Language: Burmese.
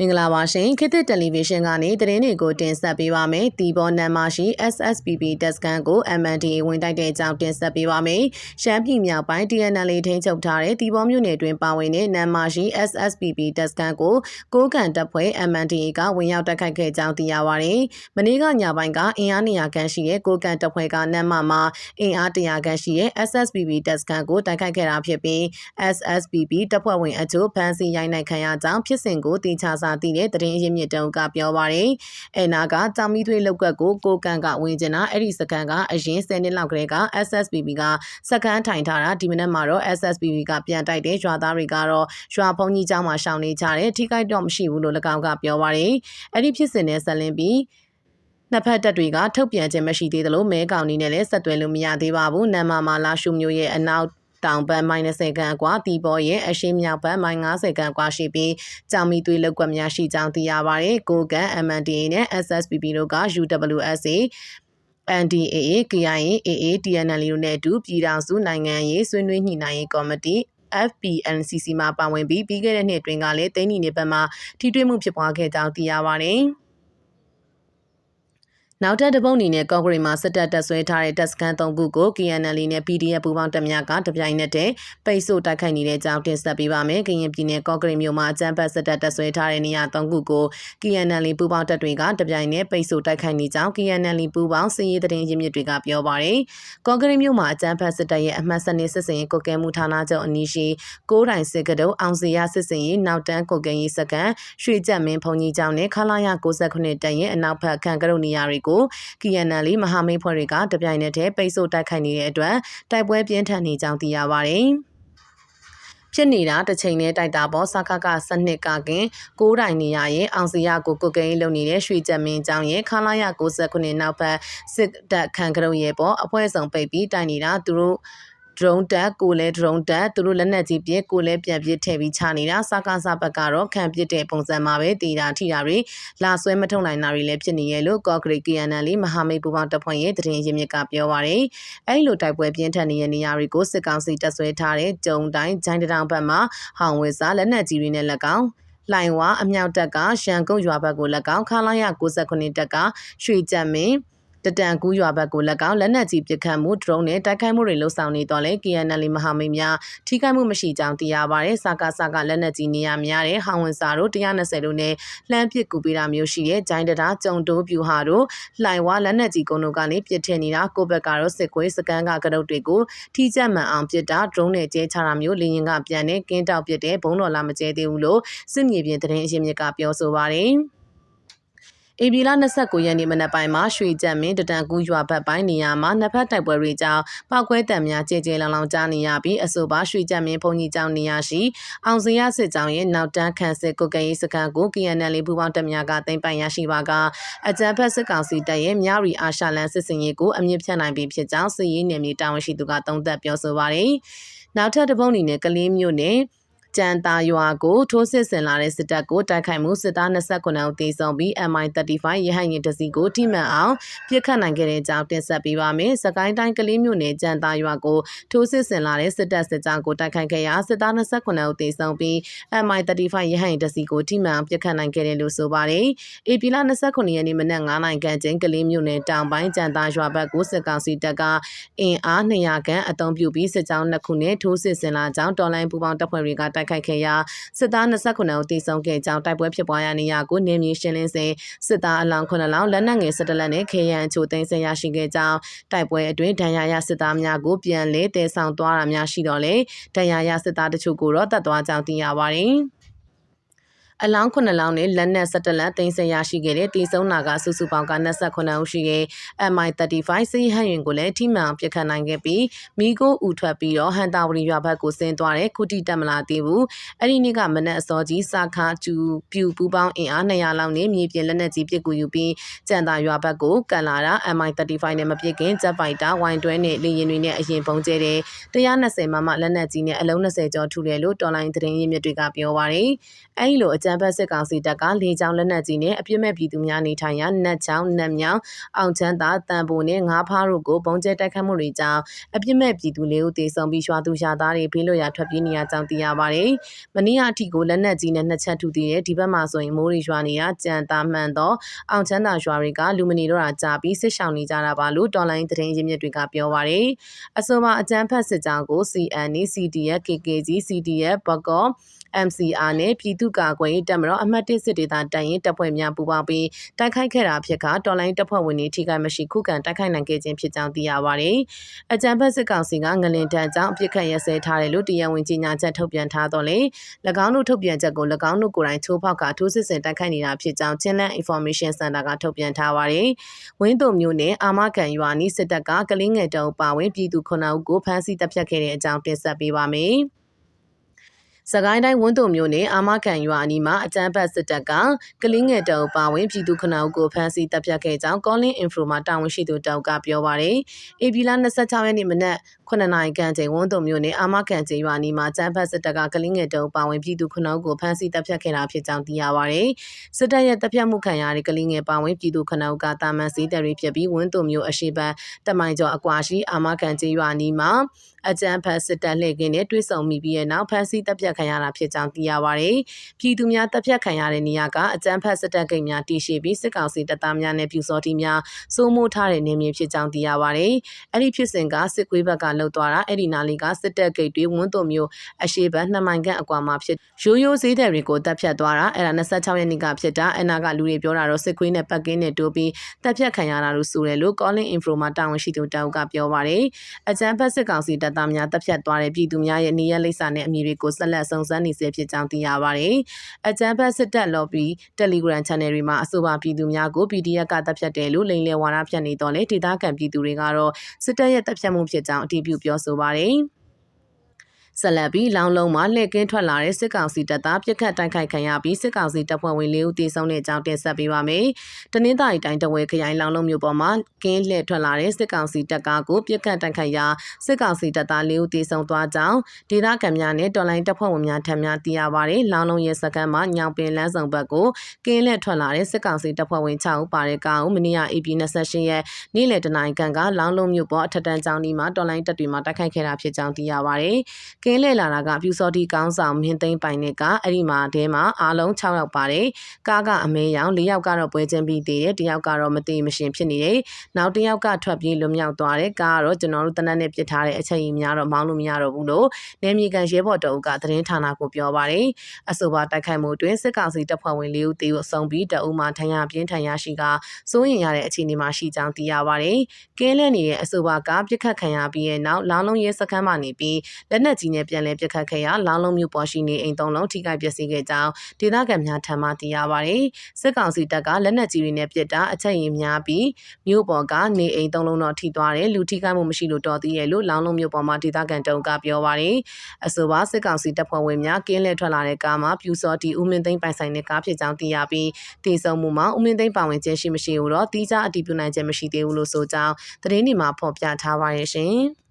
မင်္ဂလာပါရှင်ခေတ်သစ်တယ်လီဗီရှင်းကနေသတင်းတွေကိုတင်ဆက်ပေးပါမယ်။တီဘောနမ်မရှိ SSPP တက်စကန်ကို MNDA ဝင်တိုက်တဲ့အကြောင်းတင်ဆက်ပေးပါမယ်။ရှမ်းပြည်မြောက်ပိုင်း TNL ထိန်းချုပ်ထားတဲ့တီဘောမြို့နယ်တွင်ပါဝင်တဲ့နမ်မရှိ SSPP တက်စကန်ကိုကိုးကန်တပ်ဖွဲ့ MNDA ကဝင်ရောက်တိုက်ခိုက်ခဲ့ကြောင်းသိရပါတယ်။မနေ့ကညပိုင်းကအင်အား200ခန့်ရှိတဲ့ကိုးကန်တပ်ဖွဲ့ကနမ်မမှာအင်အား100ခန့်ရှိတဲ့ SSPP တက်စကန်ကိုတိုက်ခိုက်ခဲ့တာဖြစ်ပြီး SSPP တပ်ဖွဲ့ဝင်အချို့ဖမ်းဆီးရိုက်နှိုက်ခံရကြောင်းဖြစ်စဉ်ကိုတင်ချစသိတဲ့သတင်းရင်းမြစ်တုံးကပြောပါရယ်အဲနာကတောင်မီသွေးလောက်ကတ်ကိုကိုကန်ကဝင်ကျင်တာအဲ့ဒီစကန်ကအရင်10နှစ်လောက်ကလေးက SSPB ကစကန်ထိုင်ထားတာဒီမနေ့မှာတော့ SSPB ကပြန်တိုက်တဲ့ရွာသားတွေကတော့ရွာဖုံကြီးเจ้าမှာရှောင်နေကြတယ်ထိခိုက်တော့မရှိဘူးလို့၎င်းကပြောပါရယ်အဲ့ဒီဖြစ်စဉ်နဲ့ဆက်လင်းပြီးနှစ်ဖက်တပ်တွေကထုတ်ပြန်ခြင်းမရှိသေးသလိုမဲကောင်နေနဲ့လည်းဆက်သွယ်လို့မရသေးပါဘူး။နမ်မာမာလာရှုမျိုးရဲ့အနောက် တောင်ဘက်မိုင်20ခန့်အကွာတီပေါ်ရဲ့အရှေ့မြောက်ဘက်မိုင်90ခန့်အကွာရှိပြီးကြောင်မီသွေးလောက်ကွက်များရှိကြောင်းသိရပါတယ်။ကိုကန် MNDA နဲ့ SSPP တို့က UWSA NDAA KIA AA TNL တို့နဲ့အတူပြည်ထောင်စုနိုင်ငံရေးဆွေးနွေးညှိနှိုင်းရေးကော်မတီ FPNCC မှာပါဝင်ပြီးပြီးခဲ့တဲ့နှစ်အတွင်းကလည်းတင်းနီနေဘက်မှာထိတွေ့မှုဖြစ်ပွားခဲ့ကြောင်းသိရပါတယ်။ နောက်ထပ်တပုတ်အနေနဲ့ကော့ဂရိတ်မှာစစ်တပ်တပ်ဆွဲထားတဲ့တပ်စခန်း၃ခုကို KNL နဲ့ PDF ပူးပေါင်းတပ်များကတပြိုင်နက်တည်းပိတ်ဆို့တိုက်ခိုက်နေတဲ့ကြောင်းတင်ဆက်ပေးပါမယ်။ကရင်ပြည်နယ်ကော့ဂရိတ်မြို့မှာအကြမ်းဖက်စစ်တပ်တပ်ဆွဲထားတဲ့နေရာ၃ခုကို KNL ပူးပေါင်းတပ်တွေကတပြိုင်နက်ပိတ်ဆို့တိုက်ခိုက်နေကြောင်း KNL ပူးပေါင်းစစ်ရေးတရင်ရင်းမြစ်တွေကပြောပါရယ်။ကော့ဂရိတ်မြို့မှာအကြမ်းဖက်စစ်တပ်ရဲ့အမှတ်စနစ်စစ်စင်ရေးကုတ်ကဲမှုဌာနချုပ်အနီးရှိကိုးတိုင်စစ်ကတုံအောင်စီရစစ်စင်ရေးနောက်တန်းကုတ်ကဲရေးစကန်ရွှေကြက်မင်းဖုန်ကြီးကျောင်းနဲ့ခလာရ69တန်ရဲ့အနောက်ဘက်ခံကရုနေရာတွေကို KNL မဟာမိတ်ဖွဲ့တွေကတပြိုင်နက်တည်းပိတ်ဆို့တိုက်ခိုက်နေတဲ့အတွက်တိုက်ပွဲပြင်းထန်နေကြောင်းသိရပါတယ်။ဖြစ်နေတာတစ်ချိန်နဲ့တိုက်တာပေါ်စခကစနစ်ကကင်ကိုးတိုင်နေရရဲ့အောင်စီရကိုကုတ်ကင်းလုံနေတဲ့ရွှေချက်မင်းကျောင်းရဲ့ခလာရ69နောက်ဘက်စစ်တပ်ခံကရုံရဲ့ပေါ်အဖွဲ့ဆောင်ပိတ်ပြီးတိုင်နေတာသူတို့ drone တက်ကိုလဲ drone တက်သူတို့လက်နက်ကြီးပြစ်ကိုလဲပြန်ပစ်ထည့်ပြီးချနေတာစကားစဘက်ကတော့ခံပစ်တဲ့ပုံစံမှာပဲတည်တာထိတာတွေလာဆွဲမထုံနိုင်တာတွေလည်းဖြစ်နေရဲ့လို့ Concrete KNL မဟာမိတ်ပူပေါင်းတပ်ဖွဲ့ရဲ့သတင်းရင်းမြစ်ကပြောပါရယ်အဲ့လိုတိုက်ပွဲပြင်းထန်နေတဲ့နေရာတွေကိုစစ်ကောင်စီတပ်ဆွဲထားတဲ့ဂျုံတိုင်းဂျိုင်းတောင်ဘက်မှာဟောင်ဝဲစားလက်နက်ကြီးတွေနဲ့လက်ကောင်လိုင်ဝါအမြောက်တက်ကရန်ကုန်ရွာဘက်ကိုလက်ကောင်ခလာရ69တက်ကရွှေကြက်မင်း တတန်ကူးရွာဘက်ကိုလက်ကောင်လက်နက်ကြီးပစ်ခတ်မှုဒရုန်းနဲ့တိုက်ခိုက်မှုတွေလှုပ်ဆောင်နေတော့လေ KNL မဟာမိတ်များထိခိုက်မှုမရှိကြောင်းသိရပါတယ်။စကားစကားလက်နက်ကြီးနေရများတဲ့ဟောင်ဝန်စာတို့120တို့နဲ့လှမ်းပစ်ကူပေးတာမျိုးရှိတဲ့ဂျိုင်းတတာကြုံတိုးပြူဟာတို့လှိုင်ဝါလက်နက်ကြီးကုန်းတို့ကနေပစ်ထည့်နေတာကိုဘက်ကတော့စစ်ကွေးစကန်ကကရုတ်တွေကိုထိကြက်မှန်အောင်ပစ်တာဒရုန်းနဲ့ကျဲချတာမျိုးလေရင်ကပြန်နေကင်းတောက်ပစ်တဲ့ဘုံတော်လာမကျဲသေးဘူးလို့စစ်မြေပြင်သတင်းအရင်းမြစ်ကပြောဆိုပါတယ်။ ဧပြီလ29ရက်နေ့မနက်ပိုင်းမှာရွှေကြက်မင်းတတန်ကူးရွာဘက်ပိုင်းနေရာမှာနှစ်ဖက်တိုက်ပွဲတွေကြောင့်ပောက်ကွဲတံများကြေကြေလောင်လောင်ကြားနေရပြီးအဆိုပါရွှေကြက်မင်းဘုံကြီးကျောင်းနေရာရှိအောင်စရစစ်ကြောင်းရဲ့နောက်တန်းခန့်စစ်ကုတ်ကရေးစခန်းကို KNL ပူးပေါင်းတပ်များကတင်ပိုင်ရရှိပါကအကြံဖက်စစ်ကောင်စီတပ်ရဲ့မြရီအာရှလန်စစ်စင်ရေးကိုအမြင့်ဖြတ်နိုင်ပြီဖြစ်ကြောင်းစစ်ရေးနယ်မြေတာဝန်ရှိသူကသုံးသပ်ပြောဆိုပါတယ်။နောက်ထပ်တစ်ပုံအနေနဲ့ကလေးမျိုးနဲ့ ကြံတာရွာကိုထိုးစစ်ဆင်လာတဲ့စစ်တပ်ကိုတိုက်ခိုက်မှုစစ်သား29ဦးသေဆုံးပြီး MI35 ရဟတ်ယာဉ်တစ်စီးကိုထိမှန်အောင်ပစ်ခတ်နိုင်ခဲ့တဲ့အကြောင်းတင်ဆက်ပေးပါမယ်။စကိုင်းတိုင်းကလေးမြို့နယ်ကြံတာရွာကိုထိုးစစ်ဆင်လာတဲ့စစ်တပ်စစ်ကြောင်းကိုတိုက်ခိုက်ခဲ့ရာစစ်သား29ဦးသေဆုံးပြီး MI35 ရဟတ်ယာဉ်တစ်စီးကိုထိမှန်အောင်ပစ်ခတ်နိုင်ခဲ့တယ်လို့ဆိုပါတယ်။ဧပြီလ29ရက်နေ့မနက်9:00နာရီခန့်ချင်းကလေးမြို့နယ်တောင်ပိုင်းကြံတာရွာဘက်ကိုစစ်ကောင်စီတပ်ကအင်အား200ခန့်အုံပြုပြီးစစ်ကြောင်းနှစ်ခုနဲ့ထိုးစစ်ဆင်လာကြောင်းတော်လိုင်းပူပေါင်းတပ်ဖွဲ့တွေကတိုက်ခိုက်ခဲ့ရာစစ်သား29ဦးသေဆုံးခဲ့ကြောင်းတိုက်ပွဲဖြစ်ပွားရာနေရာကိုနေမြေရှင်းလင်းစဉ်စစ်သားအလောင်း9လောင်းလက်နက်ငယ်17လက်နဲ့ခေရန်အချို့သိမ်းဆည်းရရှိခဲ့ကြောင်းတိုက်ပွဲအတွင်းဒဏ်ရာရစစ်သားများကိုပြန်လည်တည်ဆောင်သွားတာများရှိတော့လေဒဏ်ရာရစစ်သားတချို့ကိုတော့တတ်သွားကြောင်းသိရပါတယ်။ အလောင်း9လောင်းနဲ့လက်နက်17လက်တင်ဆက်ရရှိခဲ့တဲ့တီဆုံးနာကစုစုပေါင်းက29ဦးရှိတဲ့ MI35 စီးဟန်ရင်ကိုလည်းထိမှန်ပစ်ခတ်နိုင်ခဲ့ပြီးမိကိုဥထွက်ပြီးတော့ဟန်တာဝရီရွာဘက်ကိုဆင်းသွားတဲ့ခုတီတက်မလာသေးဘူးအဲ့ဒီနေ့ကမနက်အစောကြီးစာခါကျူပြူပူပေါင်းအင်အား200လောက်နဲ့မြေပြင်လက်နက်ကြီးပစ်ကူယူပြီးကြံတာရွာဘက်ကိုကန်လာတာ MI35 နဲ့မပစ်ခင်ဂျက်ဖိုက်တာဝိုင်တွဲနဲ့လေရင်တွေနဲ့အရင်ပုံကျဲတဲ့120မမလက်နက်ကြီးနဲ့အလုံး20ကျော်ထုတယ်လို့တော်လိုင်းသတင်းရင်းမြစ်တွေကပြောပါရယ်အဲ့ဒီလိုအကြမ်းဖက်စစ်ကောင်စီတပ်ကလေကြောင်းလက်နက်ကြီးနဲ့အပြစ်မဲ့ပြည်သူများနေထိုင်ရာနတ်ချောင်းနတ်မြောင်အောင်ချမ်းသာတန်ပိုနဲ့ငါးဖားတို့ကိုပုံကျဲတိုက်ခတ်မှုတွေကြောင့်အပြစ်မဲ့ပြည်သူလေးဦးတေဆုံးပြီးရွာသူရွာသားတွေဖေးလွတ်ရာထွက်ပြေးနေရကြောင်းသိရပါတယ်။မနေ့ကအထိကိုလက်နက်ကြီးနဲ့နှစ်ချက်ထူတည်တဲ့ဒီဘက်မှာဆိုရင်မိုးရီရွာနေရကြံတာမှန်တော့အောင်ချမ်းသာရွာတွေကလူမနေတော့တာကြာပြီးစစ်ဆောင်နေကြတာပါလို့တော်လိုင်းသတင်းရင်းမြစ်တွေကပြောပါတယ်။အဆိုပါအကြမ်းဖက်စစ်ကြောင်းကို CN, CDF, KKG, CDF ဘကော MCR နဲ့ပြည်သူ့ကာကွယ်ရေးတပ်မတော်အမှတ်၁စစ်ဒေသတိုင်ရင်တပ်ဖွဲ့များပူးပေါင်းပြီးတိုက်ခိုက်ခဲ့တာဖြစ်ကတော်လိုင်းတပ်ဖွဲ့ဝင်တွေထိခိုက်မရှိခုခံတိုက်ခိုက်နိုင်ခဲ့ခြင်းဖြစ်ကြောင်းသိရပါတယ်။အကြံဖက်စစ်ကောင်စီကငလင်တန်းကြောင့်အပြစ်ခတ်ရဲစဲထားတယ်လို့တရားဝင်ကြေညာချက်ထုတ်ပြန်ထားတော့လေ၎င်းတို့ထုတ်ပြန်ချက်ကို၎င်းတို့ကိုယ်တိုင်ချိုးဖောက်ကထိုးစစ်ဆင်တိုက်ခိုက်နေတာဖြစ်ကြောင်းချင်းလန် Information Center ကထုတ်ပြန်ထားပါတယ်။ဝင်းတုံမျိုးနဲ့အာမခံရွာနီးစစ်တပ်ကကလင်းငယ်တုံပါဝင်ပြည်သူ9ဦးကိုဖမ်းဆီးတပ်ဖြတ်ခဲ့တဲ့အကြောင်းတင်ဆက်ပေးပါမယ်။ စကိုင်းတိုင်းဝန်းတုံမျိုးနဲ့အာမခံရွာအနီးမှာအကြမ်းဖက်စစ်တပ်ကကလင်းငယ်တုံပါဝင်ပြည်သူခဏအုပ်ကိုဖမ်းဆီးတပ်ဖြတ်ခဲ့ကြောင်း Calling Info မှာတာဝန်ရှိသူတောက်ကပြောပါရယ်။ AP လ26ရက်နေ့မနက်9နာရီခန့်ချိန်ဝန်းတုံမျိုးနဲ့အာမခံကျေးရွာနီးမှာအကြမ်းဖက်စစ်တပ်ကကလင်းငယ်တုံပါဝင်ပြည်သူခဏအုပ်ကိုဖမ်းဆီးတပ်ဖြတ်ခဲ့တာဖြစ်ကြောင်းသိရပါရယ်။စစ်တပ်ရဲ့တပ်ဖြတ်မှုခံရတဲ့ကလင်းငယ်ပါဝင်ပြည်သူခဏအုပ်ကတာမန်စည်းတပ်တွေဖြစ်ပြီးဝန်းတုံမျိုးအရှိပတမိုင်ကျော်အကွာရှိအာမခံကျေးရွာနီးမှာ အကြမ်းဖက်စစ်တပ်လှည့်ကင်းနဲ့တွဲဆုံမိပြီးတဲ့နောက်ဖမ်းဆီးတပ်ဖြတ်ခံရတာဖြစ်ကြောင်းသိရပါဗျ။ပြည်သူများတပ်ဖြတ်ခံရတဲ့နေရာကအကြမ်းဖက်စစ်တပ်ဂိတ်များတည်ရှိပြီးစစ်ကောင်စီတပ်သားများနဲ့ပြူစောတိများစိုးမိုးထားတဲ့နေမြေဖြစ်ကြောင်းသိရပါဗျ။အဲ့ဒီဖြစ်စဉ်ကစစ်ကွေးဘက်ကလှုပ်သွားတာအဲ့ဒီနာလီကစစ်တပ်ဂိတ်တွေဝန်းတုံမျိုးအရှိဘနှစ်မိုင်ခန့်အကွာမှာဖြစ်ရိုးရိုးဈေးတယ်တွေကိုတပ်ဖြတ်သွားတာအဲ့ဒါ26ရက်နေ့ကဖြစ်တာအနာကလူတွေပြောတာတော့စစ်ကွေးနဲ့ပတ်ကင်းနဲ့တိုးပြီးတပ်ဖြတ်ခံရတာလို့ဆိုတယ်လို့ calling info မှာတာဝန်ရှိသူတောက်ကပြောပါတယ်။အကြမ်းဖက်စစ်ကောင်စီတပ်သားများတပ်ဖြတ်သွားတဲ့ပြည်သူများရဲ့နေရလိပ်စာနဲ့အမည်တွေကိုဆက်လက်စုံစမ်းနေဆဲဖြစ်ကြောင်းသိရပါတယ်။အကြမ်းဖက်စစ်တပ် lobby Telegram channel တွေမှာအဆိုပါပြည်သူများကို PDF ကတပ်ဖြတ်တယ်လို့လိမ်လည်ဝါဒဖြတ်နေတော့လေဒေသခံပြည်သူတွေကတော့စစ်တပ်ရဲ့တပ်ဖြတ်မှုဖြစ်ကြောင်းအတည်ပြုပြောဆိုပါတယ်။ ဆက်လက်ပြီးလောင်လုံးမှာလှည့်ကင်းထွက်လာတဲ့စစ်ကောင်စီတပ်သားပြစ်ခတ်တိုက်ခိုက်ခံရပြီးစစ်ကောင်စီတပ်ဖွဲ့ဝင်၄ဦးသေဆုံးတဲ့အကြောင်းတင်ဆက်ပေးပါမယ်။တနင်္သာရီတိုင်းတဝဲခရိုင်လောင်လုံးမြို့ပေါ်မှာကင်းလှည့်ထွက်လာတဲ့စစ်ကောင်စီတပ်ကားကိုပြစ်ခတ်တိုက်ခိုက်ရာစစ်ကောင်စီတပ်သား၄ဦးသေဆုံးသွားကြောင်းဒေသခံများနဲ့တော်လိုင်းတပ်ဖွဲ့ဝင်များထံများသိရပါတယ်။လောင်လုံးရဲစခန်းမှာညောင်ပင်လမ်းဆောင်ဘက်ကိုကင်းလှည့်ထွက်လာတဲ့စစ်ကောင်စီတပ်ဖွဲ့ဝင်6ဦးပါတဲ့ကားကိုမနေ့က AP 28ရက်နေ့လယ်တနင်္ဂနွေကလောင်လုံးမြို့ပေါ်အထက်တန်းကျောင်းဒီမှာတော်လိုင်းတပ်တွေမှာတိုက်ခိုက်ခဲ့တာဖြစ်ကြောင်းသိရပါတယ်။ကင်းလှည့်လာတာကပြူစောတိကောင်းဆောင်မင်းသိန်းပိုင်နဲ့ကအဲ့ဒီမှာတဲမှာအားလုံး6ယောက်ပါတယ်ကားကအမဲရောင်၄ယောက်ကတော့ပွဲချင်းပြီးသေးတယ်တယောက်ကတော့မသိမရှင်ဖြစ်နေတယ်နောက်တစ်ယောက်ကထွက်ပြေးလွတ်မြောက်သွားတယ်ကားကတော့ကျွန်တော်တို့တနက်နဲ့ပြစ်ထားတဲ့အချိန်ကြီးများတော့မောင်းလို့မရတော့ဘူးလို့နေမြေကန်ရဲဘော်တအုပ်ကသတင်းဌာနကိုပြောပါတယ်အဆိုပါတိုက်ခိုက်မှုတွင်စစ်ကောင်စီတပ်ဖွဲ့ဝင်၄ဦးသေဆုံးပြီးတအုပ်မှထံရပြင်းထန်ရရှိကစိုးရင်ရတဲ့အခြေအနေမှာရှိကြောင်းသိရပါတယ်ကင်းလဲနေတဲ့အဆိုပါကပြစ်ခတ်ခံရပြီးတဲ့နောက်လောင်းလုံးရဲစခန်းမှနေပြီးလက်နက်ကြီးနဲ့ပြန်လည်ပြစ်ခတ်ခဲ့ရာလောင်းလုံးမြို့ပေါ်ရှိနေအိမ်သုံးလုံးထိခိုက်ပျက်စီးခဲ့ကြောင်းဒေသခံများထံမှသိရပါဗျ။စစ်ကောင်စီတပ်ကလက်နက်ကြီးတွေနဲ့ပစ်တာအချက်ရင်များပြီးမြို့ပေါ်ကနေအိမ်သုံးလုံးတော့ထိသွားတယ်လူထိခိုက်မှုမရှိလို့တော်သေးရဲ့လို့လောင်းလုံးမြို့ပေါ်မှာဒေသခံတုံးကပြောပါဗျ။အဆိုပါစစ်ကောင်စီတပ်ဖွဲ့ဝင်များကင်းလဲထွက်လာတဲ့ကားမှာပြူစောတီဦးမင်းသိန်းပိုင်ဆိုင်တဲ့ကားဖြစ်ကြောင်းသိရပြီးတည်ဆုံမှုမှာဦးမင်းသိန်းပါဝင်ခြင်းရှိမရှိကိုတော့တီးခြားအတည်ပြုနိုင်ခြင်းမရှိသေးဘူးလို့ဆိုကြောင်းသတင်းတွေမှာဖော်ပြထားပါရဲ့ရှင်။